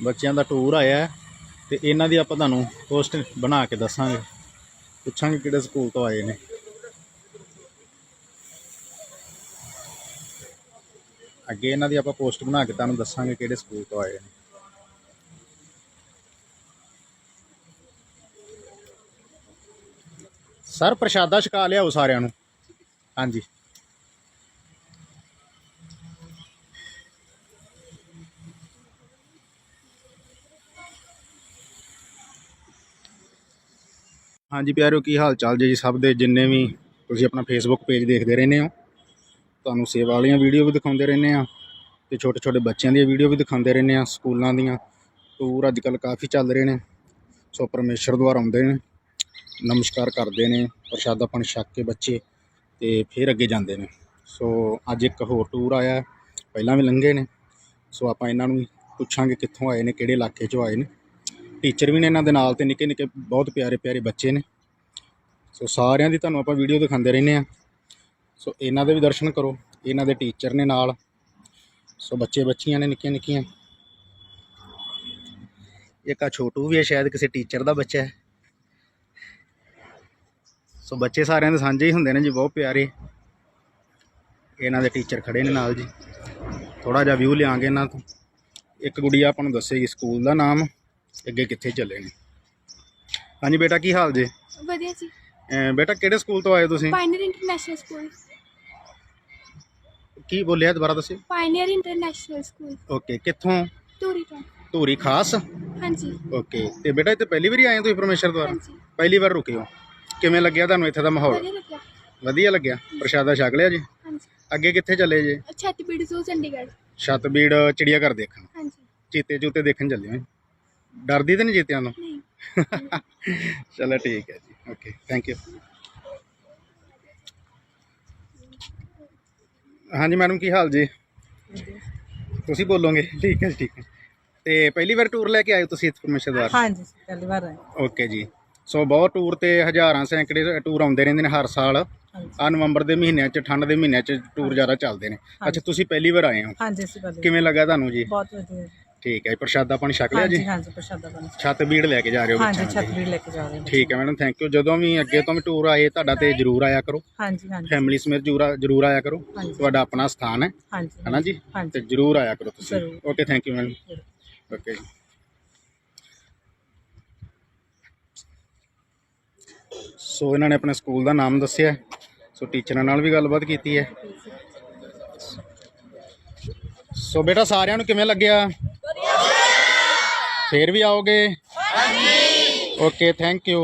ਬੱਚਿਆਂ ਦਾ ਟੂਰ ਆਇਆ ਤੇ ਇਹਨਾਂ ਦੀ ਆਪਾਂ ਤੁਹਾਨੂੰ ਪੋਸਟ ਬਣਾ ਕੇ ਦੱਸਾਂਗੇ। ਪੁੱਛਾਂਗੇ ਕਿਹੜੇ ਸਕੂਲ ਤੋਂ ਆਏ ਨੇ। ਅੱਗੇ ਇਹਨਾਂ ਦੀ ਆਪਾਂ ਪੋਸਟ ਬਣਾ ਕੇ ਤੁਹਾਨੂੰ ਦੱਸਾਂਗੇ ਕਿਹੜੇ ਸਕੂਲ ਤੋਂ ਆਏ ਨੇ। ਸਰ ਪ੍ਰਸ਼ਾਦਾ ਛਕਾ ਲਿਆਓ ਸਾਰਿਆਂ ਨੂੰ। ਹਾਂਜੀ। ਹਾਂਜੀ ਪਿਆਰਿਓ, ਕੀ ਹਾਲ ਚਾਲ ਜੀ ਸਭ ਦੇ? ਜਿੰਨੇ ਵੀ ਤੁਸੀਂ ਆਪਣਾ ਫੇਸਬੁੱਕ ਪੇਜ ਦੇਖਦੇ ਰਹਿੰਦੇ ਹੋ, ਤੁਹਾਨੂੰ ਸੇਵਾ ਵਾਲੀਆਂ ਵੀਡੀਓ ਵੀ ਦਿਖਾਉਂਦੇ ਰਹਿੰਦੇ ਆ ਤੇ ਛੋਟੇ ਛੋਟੇ ਬੱਚਿਆਂ ਦੀਆਂ ਵੀਡੀਓ ਵੀ ਦਿਖਾਉਂਦੇ ਰਹਿੰਦੇ ਆ ਸਕੂਲਾਂ ਦੀਆਂ। ਟੂਰ ਅੱਜ ਕੱਲ ਕਾਫੀ ਚੱਲ ਰਹੇ ਨੇ, ਸੋ ਪਰਮੇਸ਼ਰ ਦੁਆਰਾ ਆਉਂਦੇ ਨੇ, ਨਮਸਕਾਰ ਕਰਦੇ ਨੇ, ਪ੍ਰਸ਼ਾਦਾ ਪਾਣੀ ਛੱਕ ਕੇ ਬੱਚੇ ਤੇ ਫਿਰ ਅੱਗੇ ਜਾਂਦੇ ਨੇ। ਸੋ ਅੱਜ ਇੱਕ ਹੋਰ ਟੂਰ ਆਇਆ, ਪਹਿਲਾਂ ਵੀ ਲੰਘੇ ਨੇ, ਸੋ ਆਪਾਂ ਇਹਨਾਂ ਨੂੰ ਪੁੱਛਾਂਗੇ ਕਿੱਥੋਂ ਆਏ ਨੇ, ਕਿਹੜੇ ਇਲਾਕੇ 'ਚੋਂ ਆਏ ਨੇ। ਟੀਚਰ ਵੀ ਨੇ ਇਹਨਾਂ ਦੇ ਨਾਲ ਤੇ ਨਿੱਕੇ ਨਿੱਕੇ ਬਹੁਤ ਪਿਆਰੇ ਪਿਆਰੇ ਬੱਚੇ ਨੇ। ਸੋ ਸਾਰਿਆਂ ਦੀ ਤੁਹਾਨੂੰ ਆਪਾਂ ਵੀਡੀਓ ਦਿਖਾਉਂਦੇ ਰਹਿੰਦੇ ਆ ਸੋ ਇਹਨਾਂ ਦੇ ਵੀ ਦਰਸ਼ਨ ਕਰੋ, ਇਹਨਾਂ ਦੇ ਟੀਚਰ ਨੇ ਨਾਲ। ਸੋ ਬੱਚੇ ਬੱਚੀਆਂ ਨੇ ਨਿੱਕੀਆਂ ਨਿੱਕੀਆਂ। ਇੱਕ ਆ ਛੋਟੂ ਵੀ ਹੈ, ਸ਼ਾਇਦ ਕਿਸੇ ਟੀਚਰ ਦਾ ਬੱਚਾ ਹੈ। ਸੋ ਬੱਚੇ ਸਾਰਿਆਂ ਦੇ ਸਾਂਝੇ ਹੀ ਹੁੰਦੇ ਨੇ ਜੀ, ਬਹੁਤ ਪਿਆਰੇ। ਇਹਨਾਂ ਦੇ ਟੀਚਰ ਖੜੇ ਨੇ ਨਾਲ ਜੀ। ਥੋੜਾ ਜਿਹਾ ਵਿਊ ਲਿਆਂਗੇ ਇਹਨਾਂ ਤੋਂ। ਇੱਕ ਗੁੜੀਆ ਆਪਾਂ ਨੂੰ ਦੱਸੇਗੀ, ਸਕੂਲ ਦਾ ਨਾਮ। ਅੱਗੇ ਕਿੱਥੇ ਚੱਲੇ ਨੇ? ਹਾਂਜੀ ਬੇਟਾ ਕੀ ਹਾਲ ਜੇ? ਵਧੀਆ ਜੀ। ਅਮ ਬੇਟਾ ਕਿਹੜੇ ਸਕੂਲ ਤੋਂ ਆਏ ਤੁਸੀਂ? ਪਾਇਨੀਅਰ ਇੰਟਰਨੈਸ਼ਨਲ ਸਕੂਲ ਕੀ ਬੋਲਿਆ ਦੁਬਾਰਾ ਦੱਸਿਓ? ਪਾਇਨੀਅਰ ਇੰਟਰਨੈਸ਼ਨਲ ਸਕੂਲ ਓਕੇ ਕਿੱਥੋਂ? ਧੂਰੀ ਤੋਂ। ਧੂਰੀ ਖਾਸ? ਹਾਂਜੀ। ਓਕੇ ਤੇ ਬੇਟਾ ਇੱਥੇ ਪਹਿਲੀ ਵਾਰੀ ਆਏ ਹੋ ਤੁਸੀਂ ਪਰਮੇਸ਼ਰ ਦੁਆਰਾ? ਹਾਂਜੀ। ਪਹਿਲੀ ਵਾਰ ਰੁਕੇ ਹੋ। ਕਿਵੇਂ ਲੱਗਿਆ ਤੁਹਾਨੂੰ ਇੱਥੇ ਦਾ ਮਾਹੌਲ? ਵਧੀਆ ਲੱਗਿਆ। ਵਧੀਆ ਲੱਗਿਆ। ਪ੍ਰਸ਼ਾਦਾ ਛਕ ਲਿਆ ਜੀ? ਹਾਂਜੀ। ਅੱਗੇ ਕਿੱਥੇ ਚੱਲੇ ਜੇ? ਛੱਤਬੀੜ ਜ਼ੂ ਚੰਡੀਗੜ੍ਹ। ਛਤਬੀੜ ਚਿੜੀਆ ਘਰ ਦੇਖਣ। ਹਾਂਜੀ। ਚੀਤੇ ਚੂਤੇ ਦੇਖਣ ਚੱਲੇ ਹੋ ਡਰਦੀ ਤੇ ਨਹੀਂ ਚੀਤਿਆਂ ਤੋਂ ਨਹੀਂ। ਚਲੋ ਠੀਕ ਹੈ ਜੀ। ਓਕੇ ਥੈਂਕ ਯੂ ਹਾਂਜੀ ਮੈਡਮ ਕੀ ਹਾਲ ਜੀ? ਤੁਸੀਂ ਬੋਲੋਗੇ? ਠੀਕ ਹੈ ਜੀ ਠੀਕ ਹੈ। ਤੇ ਪਹਿਲੀ ਵਾਰ ਟੂਰ ਲੈ ਕੇ ਆਏ ਹੋ ਤੁਸੀਂ ਇੱਥੇ ਪਰਮੇਸ਼ਰ ਦੁਆਰ? ਹਾਂਜੀ ਪਹਿਲੀ ਵਾਰ ਆਏ। ਓਕੇ ਜੀ। ਸੋ ਬਹੁਤ ਟੂਰ ਤੇ ਹਜ਼ਾਰਾਂ ਸੈਂਕੜੇ ਟੂਰ ਆਉਂਦੇ ਰਹਿੰਦੇ ਨੇ ਹਰ ਸਾਲ। ਹਾਂਜੀ। ਆ ਨਵੰਬਰ ਦੇ ਮਹੀਨਿਆਂ 'ਚ ਠੰਡ ਦੇ ਮਹੀਨਿਆਂ 'ਚ ਟੂਰ ਜ਼ਿਆਦਾ ਚੱਲਦੇ ਨੇ। ਅੱਛਾ ਤੁਸੀਂ ਪਹਿਲੀ ਵਾਰ ਆਏ ਹੋ? ਹਾਂਜੀ ਅਸੀਂ ਪਹਿਲੀ ਕਿਵੇਂ ਲੱਗਾ ਤੁਹਾਨੂੰ ਜੀ? ਬਹੁਤ ਵਧੀਆ। ਜੀ। ਠੀਕ ਹੈ ਜੀ, ਪ੍ਰਸ਼ਾਦਾ ਪਾਣੀ ਛਕ ਲਿਆ ਹਾਂਜੀ ਜੀ? ਹਾਂਜੀ ਪ੍ਰਸ਼ਾਦਾ ਬਣ ਛੱਤ ਬੀੜ ਲੈ ਕੇ ਜਾ ਰਹੇ ਹੋ ਹਾਂਜੀ ਬੱਚਿਆਂ ਛੱਤਬੀੜ ਲੈ ਕੇ ਜਾ ਰਹੇ ਹਾਂ ਠੀਕ ਹੈ ਮੈਡਮ ਥੈਂਕ ਯੂ ਜਦੋਂ ਵੀ ਅੱਗੇ ਤੋਂ ਵੀ ਟੂਰ ਆਏ ਤੁਹਾਡਾ ਤੇ ਜਰੂਰ ਆਇਆ ਕਰੋ। ਹਾਂਜੀ ਹਾਂਜੀ। ਫੈਮਿਲੀ ਸਮੇਤ ਜਰੂਰ ਜਰੂਰ ਆਇਆ ਕਰੋ। ਹਾਂਜੀ। ਤੁਹਾਡਾ ਆਪਣਾ ਸਥਾਨ ਹੈ। ਹਾਂਜੀ ਹੈ ਨਾ ਜੀ? ਹਾਂਜੀ। ਤੇ ਜਰੂਰ ਆਇਆ ਕਰੋ ਤੁਸੀਂ। ਜ਼ਰੂਰ। Okay thank you madam. Okay ਜੀ। ਸੋ ਇਹਨਾਂ ਨੇ ਆਪਣੇ ਸਕੂਲ ਦਾ ਨਾਮ ਦੱਸਿਆ। ਹੈ। ਸੋ ਟੀਚਰਾਂ ਨਾਲ ਵੀ ਗੱਲਬਾਤ ਕੀਤੀ ਹੈ। ਸੋ ਬੇਟਾ ਸਾਰਿਆਂ ਨੂੰ ਕਿਵੇਂ ਲੱਗਿਆ? ਫੇਰ ਵੀ ਆਓਗੇ? ਹਾਂਜੀ। Okay thank you